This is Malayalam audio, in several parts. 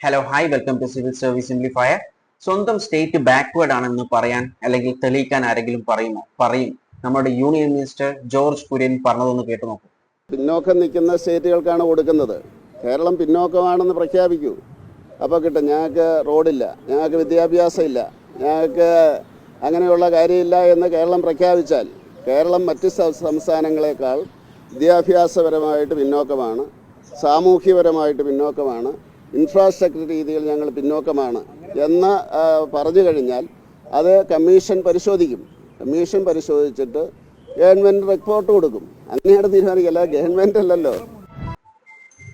Hello hi welcome to civil service simplifier സ്വന്തം സ്റ്റേറ്റ് ബാക്ക്വേർഡ് ആണെന്ന് പറയാൻ അല്ലെങ്കിൽ തെളിയിക്കാൻ ആരെങ്കിലും പറയുമോ? പറയും. നമ്മുടെ യൂണിയൻ മിനിസ്റ്റർ ജോർജ് കുര്യൻ പറഞ്ഞതൊന്ന് കേട്ടു നോക്കൂ. പിന്നോക്കം നിൽക്കുന്ന സ്റ്റേറ്റുകൾക്കാണ് കൊടുക്കുന്നത്. കേരളം പിന്നോക്കമാണെന്ന് പ്രഖ്യാപിക്കൂ. അപ്പോൾ കിട്ടും. ഞങ്ങൾക്ക് റോഡില്ല. ഞങ്ങൾക്ക് വിദ്യാഭ്യാസം ഇല്ല ഞങ്ങൾക്ക് അങ്ങനെയുള്ള കാര്യമില്ല എന്ന് കേരളം പ്രഖ്യാപിച്ചാൽ കേരളം മറ്റ് സംസ്ഥാനങ്ങളെക്കാൾ വിദ്യാഭ്യാസപരമായിട്ട് പിന്നോക്കമാണ്. സാമൂഹ്യപരമായിട്ട് പിന്നോക്കമാണ്. ഇൻഫ്രാസ്ട്രക്ചർ രീതിയിൽ ഞങ്ങൾ പിന്നോക്കമാണ് എന്ന് പറഞ്ഞു കഴിഞ്ഞാൽ അത് കമ്മീഷൻ പരിശോധിക്കും. കമ്മീഷൻ പരിശോധിച്ചിട്ട് ഗവൺമെന്റ് റിപ്പോർട്ട് കൊടുക്കും. അങ്ങനെയാണ് തീരുമാനിക്കല്ല ഗവൺമെന്റ് അല്ലല്ലോ.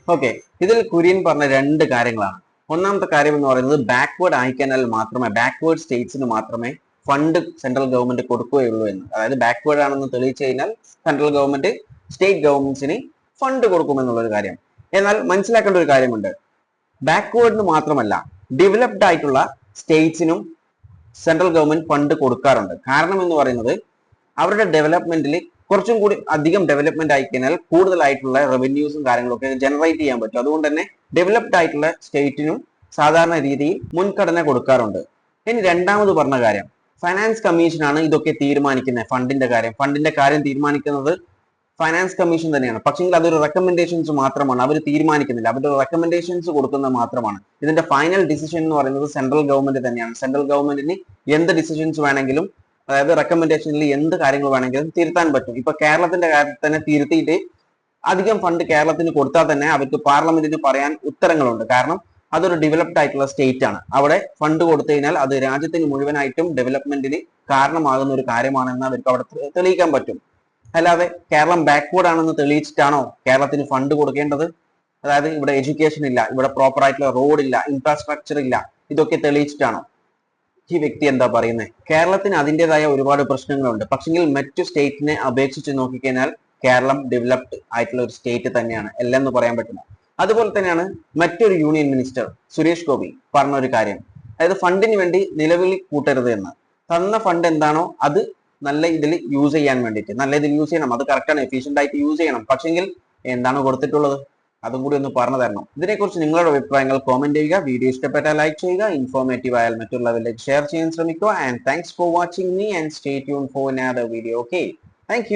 ഓക്കെ. ഇതിൽ കുര്യൻ പറഞ്ഞ രണ്ട് കാര്യങ്ങളാണ്. ഒന്നാമത്തെ കാര്യം എന്ന് പറയുന്നത് ബാക്ക്വേർഡ് ആയിക്കാനാൽ മാത്രമേ ബാക്ക്വേർഡ് സ്റ്റേറ്റ്സിന് മാത്രമേ ഫണ്ട് സെൻട്രൽ ഗവൺമെന്റ് കൊടുക്കുകയുള്ളൂ എന്ന്. അതായത് ബാക്ക്വേർഡ് ആണെന്ന് തെളിയിച്ചു കഴിഞ്ഞാൽ സെൻട്രൽ ഗവൺമെന്റ് സ്റ്റേറ്റ് ഗവൺമെന്റ്സിന് ഫണ്ട് കൊടുക്കുമെന്നുള്ളൊരു കാര്യം. എന്നാൽ മനസ്സിലാക്കേണ്ട ഒരു കാര്യമുണ്ട്. ബാക്ക്വേർഡിന് മാത്രമല്ല ഡെവലപ്ഡ് ആയിട്ടുള്ള സ്റ്റേറ്റ്സിനും സെൻട്രൽ ഗവൺമെന്റ് ഫണ്ട് കൊടുക്കാറുണ്ട്. കാരണം എന്ന് പറയുന്നത് അവരുടെ ഡെവലപ്മെന്റിൽ കുറച്ചും കൂടി അധികം ഡെവലപ്മെന്റ് ആയി കഴിഞ്ഞാൽ കൂടുതലായിട്ടുള്ള റവന്യൂസും കാര്യങ്ങളൊക്കെ ജനറേറ്റ് ചെയ്യാൻ പറ്റും. അതുകൊണ്ട് തന്നെ ഡെവലപ്ഡ് ആയിട്ടുള്ള സ്റ്റേറ്റിനും സാധാരണ രീതിയിൽ മുൻഗണന കൊടുക്കാറുണ്ട്. ഇനി രണ്ടാമത് പറഞ്ഞ കാര്യം ഫൈനാൻസ് കമ്മീഷനാണ് ഇതൊക്കെ തീരുമാനിക്കുന്നത് ഫണ്ടിന്റെ കാര്യം. ഫണ്ടിന്റെ കാര്യം തീരുമാനിക്കുന്നത് ഫൈനാൻസ് കമ്മീഷൻ തന്നെയാണ്. പക്ഷെങ്കിൽ അതൊരു റെക്കമെൻഡേഷൻസ് മാത്രമാണ്. അവർ തീരുമാനിക്കുന്നില്ല. അവരുടെ റെക്കമെൻഡേഷൻസ് കൊടുക്കുന്നത് മാത്രമാണ്. ഇതിന്റെ ഫൈനൽ ഡിസിഷൻ എന്ന് പറയുന്നത് സെൻട്രൽ ഗവൺമെന്റ് തന്നെയാണ്. സെൻട്രൽ ഗവൺമെന്റിന് എന്ത് ഡിസിഷൻസ് വേണമെങ്കിലും അതായത് റെക്കമെൻഡേഷനിൽ എന്ത് കാര്യങ്ങൾ വേണമെങ്കിലും തിരുത്താൻ പറ്റും. ഇപ്പൊ കേരളത്തിന്റെ കാര്യത്തിൽ തന്നെ തിരുത്തിയിട്ട് അധികം ഫണ്ട് കേരളത്തിന് കൊടുത്താൽ തന്നെ അവർക്ക് പാർലമെന്റിന് പറയാൻ ഉത്തരങ്ങളുണ്ട്. കാരണം അതൊരു ഡെവലപ്ഡ് ആയിട്ടുള്ള സ്റ്റേറ്റ് ആണ്. അവിടെ ഫണ്ട് കൊടുത്തു കഴിഞ്ഞാൽ അത് രാജ്യത്തിന് മുഴുവനായിട്ടും ഡെവലപ്മെന്റിന് കാരണമാകുന്ന ഒരു കാര്യമാണെന്ന് അവർക്ക് അവിടെ തെളിയിക്കാൻ പറ്റും. അല്ലാതെ കേരളം ബാക്ക്വേർഡ് ആണെന്ന് തെളിയിച്ചിട്ടാണോ കേരളത്തിന് ഫണ്ട് കൊടുക്കേണ്ടത്? അതായത് ഇവിടെ എഡ്യൂക്കേഷൻ ഇല്ല ഇവിടെ പ്രോപ്പർ ആയിട്ടുള്ള റോഡ് ഇല്ല ഇൻഫ്രാസ്ട്രക്ചർ ഇല്ല ഇതൊക്കെ തെളിയിച്ചിട്ടാണോ? ഈ വ്യക്തി എന്താ പറയുന്നത് കേരളത്തിന് അതിന്റെതായ ഒരുപാട് പ്രശ്നങ്ങളുണ്ട്. പക്ഷെങ്കിൽ മറ്റു സ്റ്റേറ്റിനെ അപേക്ഷിച്ച് നോക്കിക്കഴിഞ്ഞാൽ കേരളം ഡെവലപ്ഡ് ആയിട്ടുള്ള ഒരു സ്റ്റേറ്റ് തന്നെയാണ്. എല്ലാം പറയാൻ പറ്റില്ല. അതുപോലെ തന്നെയാണ് മറ്റൊരു യൂണിയൻ മിനിസ്റ്റർ സുരേഷ് ഗോപി പറഞ്ഞ ഒരു കാര്യം. അതായത് ഫണ്ടിന് വേണ്ടി നിലവിൽ കൂട്ടരുത് എന്ന്. തന്ന ഫണ്ട് എന്താണോ അത് നല്ല ഇതിൽ യൂസ് ചെയ്യാൻ വേണ്ടിയിട്ട്. നല്ല ഇതിൽ യൂസ് ചെയ്യണം. അത് കറക്റ്റാണ് എഫിഷ്യന്റ് ആയിട്ട് യൂസ് ചെയ്യണം. പക്ഷെങ്കിൽ എന്താണ് കൊടുത്തിട്ടുള്ളത്? അതും കൂടി ഒന്ന് പറഞ്ഞു തരണം. ഇതിനെക്കുറിച്ച് നിങ്ങളുടെ അഭിപ്രായങ്ങൾ കോമെന്റ് ചെയ്യുക. വീഡിയോ ഇഷ്ടപ്പെട്ടാൽ ലൈക്ക് ചെയ്യുക. ഇൻഫോർമേറ്റീവ് ആയാൽ മറ്റുള്ളവരിലേക്ക് ഷെയർ ചെയ്യാൻ ശ്രമിക്കുക. And thanks for watching me and stay tune for another video okay thank